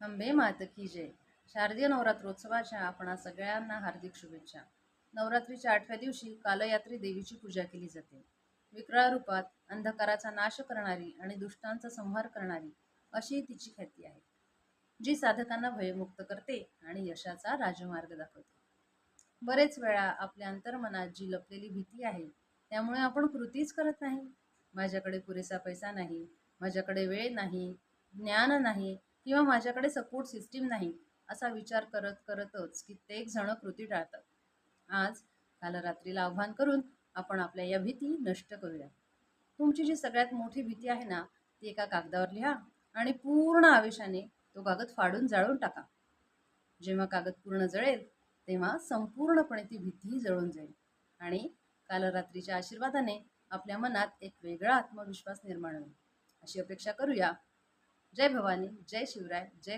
अंबे मात की जय. शारदीय नवरात्रोत्सवाच्या आपणा सगळ्यांना हार्दिक शुभेच्छा. नवरात्रीच्या आठव्या दिवशी कालयात्री देवीची पूजा केली जाते. विक्राळ रूपात अंधकाराचा नाश करणारी आणि दुष्टांचा संहार करणारी अशी तिची ख्याती आहे. जी साधकांना भयमुक्त करते आणि यशाचा राजमार्ग दाखवते. बरेच वेळा आपल्या अंतर्मनात जी लपलेली भीती आहे त्यामुळे आपण कृतीच करत नाही. माझ्याकडे पुरेसा पैसा नाही माझ्याकडे वेळ नाही ज्ञान नाही किंवा माझ्याकडे सपोर्ट सिस्टीम नाही असा विचार करत करतच कित्येक जण कृती टाळतात. आज काल रात्रीला आव्हान करून आपण आपल्या या भीती नष्ट करूया. तुमची जी सगळ्यात मोठी भीती आहे ना ती एका कागदावर लिहा आणि पूर्ण आवेशाने तो कागद फाडून जाळून टाका. जेव्हा कागद पूर्ण जळेल तेव्हा संपूर्णपणे ती भीतीही जळून जाईल आणि काल रात्रीच्या आशीर्वादाने आपल्या मनात एक वेगळा आत्मविश्वास निर्माण होईल. अशी अपेक्षा करूया. जय भवानी जय शिवराय जय